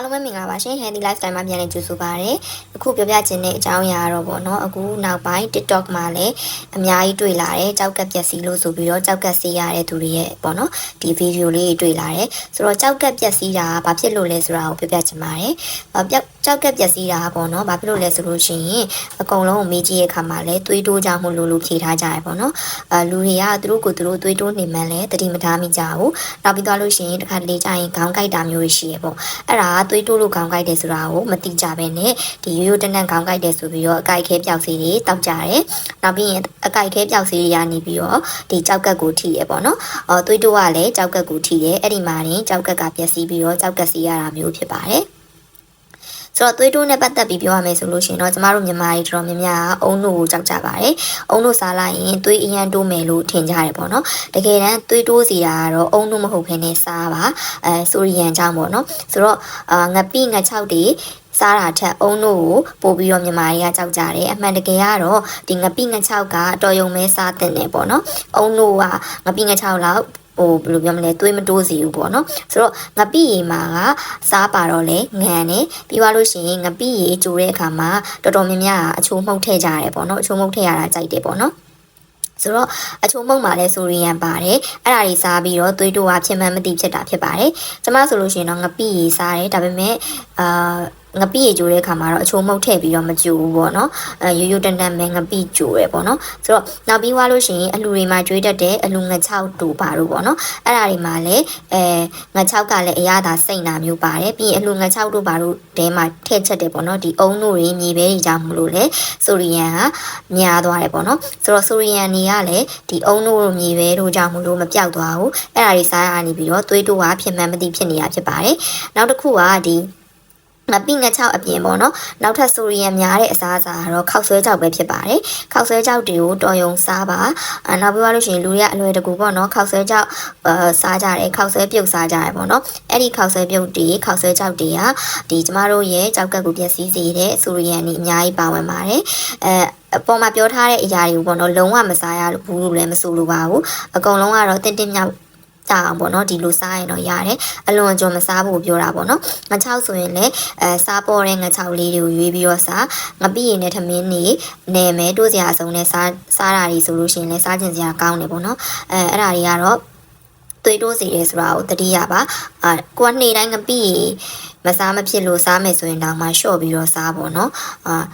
အားလုံးပဲမင်္ဂလာပါရှင် Healthy Lifestyle မှာပြန်လည်ကြိုဆိုပါရစေ။အခုပြောပြခြင်းတဲ့အကြောင်းအရာတော့ပေါ့နော်အခုနောက်ပိုင်း TikTok မှာလည်းအများကြီးတွေ့လာတယ်ကြောက်ကက်ပြက်စီလို့ဆိုပြီးတော့ကြောက်ကက်စီရတဲ့သူတွေရဲ့ပေါ့နော်ဒီဗီဒီယိုလေးတွေတွေ့လာတယ်ဆိုတော့ကြောက်ကက်ပြက်စီတာကဘာဖြစ်လို့လဲဆိုတာကိုပြောပြချင်ပါတယ်။အပြောက်ကြောက်ကက်ပြက်စီတာကပေါ့နော်ဘာဖြစ်လို့လဲဆိုလို့ရှိရင်အကုန်လုံးကိုမေးကြည့်ရတဲ့အခါမှာလည်းသွေးတိုးကြမှုလို့လို့ဖြေထားကြရပေါ့နော်။အဲလူတွေကသူတို့ကိုသူတို့သွေးတိုးနေမှန်းလဲတတိမထားမိကြဘူး။နောက်ပြီးသွားလို့ရှိရင်တခါတလေကြာရင်ခေါင်းကိုက်တာမျိုးတွေရှိရပေါ့။အဲ့ဒါကသွေးတိုးလို့ခေါင်းကိုက်တယ်ဆိုတာကိုမသိကြဘဲနဲ့ဒီရိုးရိုးတနက်ခေါင်းကိုက်တယ်ဆိုပြီးတော့အကိုက်ခဲပြောက်စီတွေတောက်ကြတယ်။နောက်ပြီးရင်အကိုက်ခဲပြောက်စီတွေကနေပြီးတော့ဒီကြောက်ကက်ကိုထိရပေါ့နော်။အော်သွေးတိုးကလည်းကြောက်ကက်ကိုထိရအဲ့ဒီမှာရင်ကြောက်ကက်ကပျက်စီးပြီးတော့ကြောက်ကက်စီရတာမျိုးဖြစ်ပါတယ်။ ဆိုတော့သွေးတိုးနဲ့ပတ်သက်ပြီးပြောရမယ်ဆိုလို့ရှိရင်တော့ကျမတို့မြန်မာတွေတော်တော်များများအုံနို့ကိုကြောက်ကြပါတယ်။အုံနို့စားလိုက်ရင်သွေးအရန်တိုးမယ်လို့ထင်ကြတယ်ပေါ့နော်။တကယ်တမ်းသွေးတိုးစီတာကတော့အုံနို့မဟုတ်ဘဲနဲ့စားပါ။အဲဆိုရီယန်ကြောင့်ပေါ့နော်။ဆိုတော့အာငပိငချောက်တွေစားတာထက်အုံနို့ကိုပို့ပြီးတော့မြန်မာတွေကကြောက်ကြတယ်အမှန်တကယ်ကတော့ဒီငပိငချောက်ကတော်ယုံမဲစားတဲ့နယ်ပေါ့နော်အုံနို့ကငပိငချောက်လောက်ဟိုဘယ်လိုပြောမလဲသွေးမတိုးစီဘူးပေါ့နော်ဆိုတော့ငပိရီမာကစားပါတော့လေငံနေပြီးသွားလို့ရှိရင်ငပိရီကျိုးတဲ့အခါမှာတော်တော်များများအချိုးမှုတ်ထည့်ကြရတယ်ပေါ့နော်အချိုးမှုတ်ထည့်ရတာကြိုက်တယ်ပေါ့နော်ဆိုတော့အချုံမုံမှာလည်းဆိုရီယန်ပါတယ်အဲ့ဒါတွေစားပြီးတော့သွေးတိုးကဖြစ်မှန်းမသိဖြစ်တာဖြစ်ပါတယ်ကျမဆိုလို့ရှိရင်တော့ငပိရီစားတယ်ဒါပေမဲ့အာ ငပိရေကြိုးတဲ့ခါမှာတော့အချိုးမှုတ်ထည့်ပြီးတော့မကြိုဘူးပေါ့နော်အဲရိုးရိုးတန်တန်ပဲငပိကြိုးရယ်ပေါ့နော်ဆိုတော့နောက်ပြီးွားလို့ရှိရင်အလူတွေမှာကျွေးတတ်တဲ့အလူငချောက်တူပါလို့ပေါ့နော်အဲ့ဒါတွေမှာလည်းအဲငချောက်ကလည်းအရသာစိတ်နာမျိုးပါတယ်ပြီးရင်အလူငချောက်တူပါလို့တဲမှာထည့်ချက်တယ်ပေါ့နော်ဒီအုံတို့တွေမြေပဲတွေကြောင့်မလို့လေဆိုရီယန်ကများသွားတယ်ပေါ့နော်ဆိုတော့ဆိုရီယန်နေကလည်းဒီအုံတို့လိုမြေပဲတို့ကြောင့်မလို့မပြောက်သွားဘူးအဲ့ဒါတွေစားရနေပြီးတော့သွေးတိုးကဖြစ်မှန်းမသိဖြစ်နေတာဖြစ်ပါတယ်နောက်တစ်ခုကဒီ ငပိငချောက်အပြင်ပေါ့နော်နောက်ထပ်ဆိုရီယန်များတဲ့အစားအစာကတော့ခောက်ဆွဲကြောက်ပဲဖြစ်ပါတယ်ခောက်ဆွဲကြောက်တွေကိုတော်ယုံစားပါအနောက်ပြီးတော့လို့ရှိရင်လူတွေကအလွယ်တကူပေါ့နော်ခောက်ဆွဲကြောက်အဲစားကြတယ်ခောက်ဆွဲပြုတ်စားကြတယ်ပေါ့နော်အဲ့ဒီခောက်ဆွဲပြုတ်တွေခောက်ဆွဲကြောက်တွေကဒီကျမတို့ရဲ့ကြောက်ကက်ကိုပျက်စီးစေတဲ့ဆိုရီယန်တွေအများကြီးပါဝင်ပါတယ်အဲအပေါ်မှာပြောထားတဲ့အရာတွေကိုပေါ့နော်လုံးဝမစားရဘူးလို့လည်းမဆိုလိုပါဘူးအကုန်လုံးကတော့တင်းတင်းမြောက် ကြအောင်ပေါ့နော်ဒီလိုစားရင်တော့ရတယ်အလွန်ကြော်မစားဖို့ပြောတာပေါ့နော်ငချောက်ဆိုရင်လည်းအဲစားပေါ်တဲ့ငချောက်လေးတွေကိုရွေးပြီးတော့စားငပိရည်နဲ့ထမင်းနေနေမယ်တိုးစရာအစုံနဲ့စားစားတာတွေဆိုလို့ရှိရင်လည်းစားကျင်စရာကောင်းတယ်ပေါ့နော်အဲအဲ့ဒါတွေကတော့သွေးတိုးစီရဲဆိုတာကိုတတိယပါအာကိုကနေ့တိုင်းငပိမစားမဖြစ်လို့စားမယ်ဆိုရင်တော့မှလျှော့ပြီးတော့စားပေါ့နော်အာ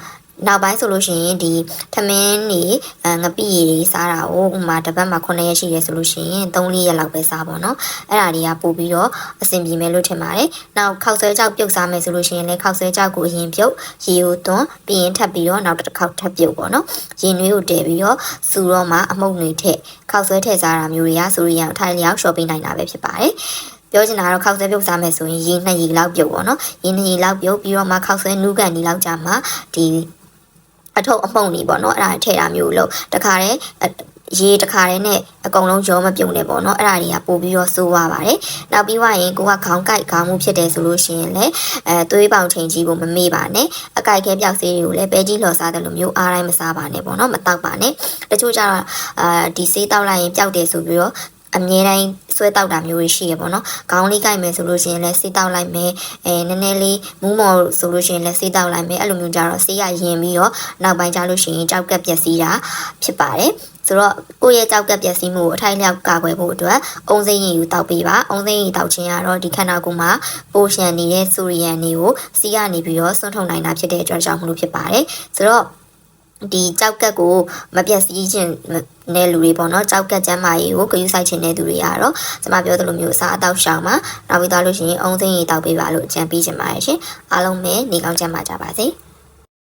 နောက်ပိုင်းဆိုလို့ရှိရင်ဒီထမင်းနေအငပိရည်စားတာကိုဥမာတစ်ပတ်မှာ9ရက်ရှိရဲဆိုလို့ရှိရင်3-4ရက်လောက်ပဲစားပါတော့အဲ့ဒါတွေကပို့ပြီးတော့အဆင်ပြေမယ်လို့ထင်ပါတယ်နောက်ခောက်ဆွဲကြောက်ပြုတ်စားမယ်ဆိုလို့ရှိရင်လည်းခောက်ဆွဲကြောက်ကိုအရင်ပြုတ်ရေကိုသွန်းပြီးရင်ထပ်ပြီးတော့နောက်တစ်ခေါက်ထပ်ပြုတ်ပေါ့နော်ရေနွေးကိုတည်ပြီးတော့စူတော့မှအမှုန့်တွေထည့်ခောက်ဆွဲထည့်စားတာမျိုးတွေကဆိုရီယံအထိုင်လျောက်ရှော့ပေးနိုင်တာပဲဖြစ်ပါတယ်ပြောချင်တာကတော့ခောက်ဆွဲပြုတ်စားမယ်ဆိုရင်ရေနှစ်ရေလောက်ပြုတ်ပေါ့နော်ရေနှစ်ရေလောက်ပြုတ်ပြီးတော့မှခောက်ဆွဲနူးကန်ဒီလောက်ကြာမှဒီ အထုပ်အမှုန့်နေပေါ့နော်အဲ့ဒါထည့်တာမျိုးလို့တခါတည်းရေတခါတည်းနဲ့အကုန်လုံးရောမပြုံနေပေါ့နော်အဲ့ဒါတွေကပို့ပြီးတော့စိုးသွားပါတယ်နောက်ပြီးွားရင်ကိုကခေါင်းကိုက်ခေါင်းမှုဖြစ်တယ်ဆိုလို့ရှိရင်လည်းအဲသွေးပေါင်ချိန်ကြီးကိုမမေ့ပါနဲ့အကိုက်ခဲပြောက်ဆေးတွေကိုလည်းပဲကြီးလှော်စားတယ်လို့မျိုးအားတိုင်းမစားပါနဲ့ပေါ့နော်မတောက်ပါနဲ့တချို့ကျတော့အာဒီဆေးတောက်လိုက်ရင်ပျောက်တယ်ဆိုပြီးတော့ အမြဲတမ်းဆွဲတောက်တာမျိုးတွေရှိရပေါ့နော်။ခေါင်းလေးကိုက်မယ်ဆိုလို့ရှိရင်လည်းဆေးတောက်လိုက်မယ်။အဲနည်းနည်းလေးမူးမော်ဆိုလို့ရှိရင်လည်းဆေးတောက်လိုက်မယ်။အဲ့လိုမျိုးကြတော့ဆေးရရင်ပြီးတော့နောက်ပိုင်းကျလို့ရှိရင်ကြောက်ကက်ပျက်စီးတာဖြစ်ပါတယ်။ဆိုတော့ကိုယ့်ရဲ့ကြောက်ကက်ပျက်စီးမှုကိုအထိုက်လျောက်ကာကွယ်ဖို့အတွက်အုံစိမ့်ရည်ယူတောက်ပေးပါ။အုံစိမ့်ရည်တောက်ခြင်းကတော့ဒီခန္ဓာကိုယ်မှာပိုရှန်နေတဲ့ဆိုရီယန်တွေကိုစီးကနေပြီးတော့ဆွန့်ထုတ်နိုင်တာဖြစ်တဲ့အတွက်ကြောင့်မလို့ဖြစ်ပါတယ်။ဆိုတော့ ဒီကြောက်ကက်ကိုမပြတ်စည်းခြင်းတဲ့လူတွေပေါ့နော်ကြောက်ကက်ကျမ်းမာရေးကိုဂရုစိုက်ခြင်းတဲ့သူတွေကတော့ကျွန်မပြောသလိုမျိုးအစားအသောက်ရှောင်မှာနောက်ပြီးသွားလို့ရှိရင်အုံစိမ့်ရည်တောက်ပေးပါလို့အကြံပေးချင်ပါတယ်ရှင်အားလုံးပဲနေကောင်းကြမှာကြပါစေ။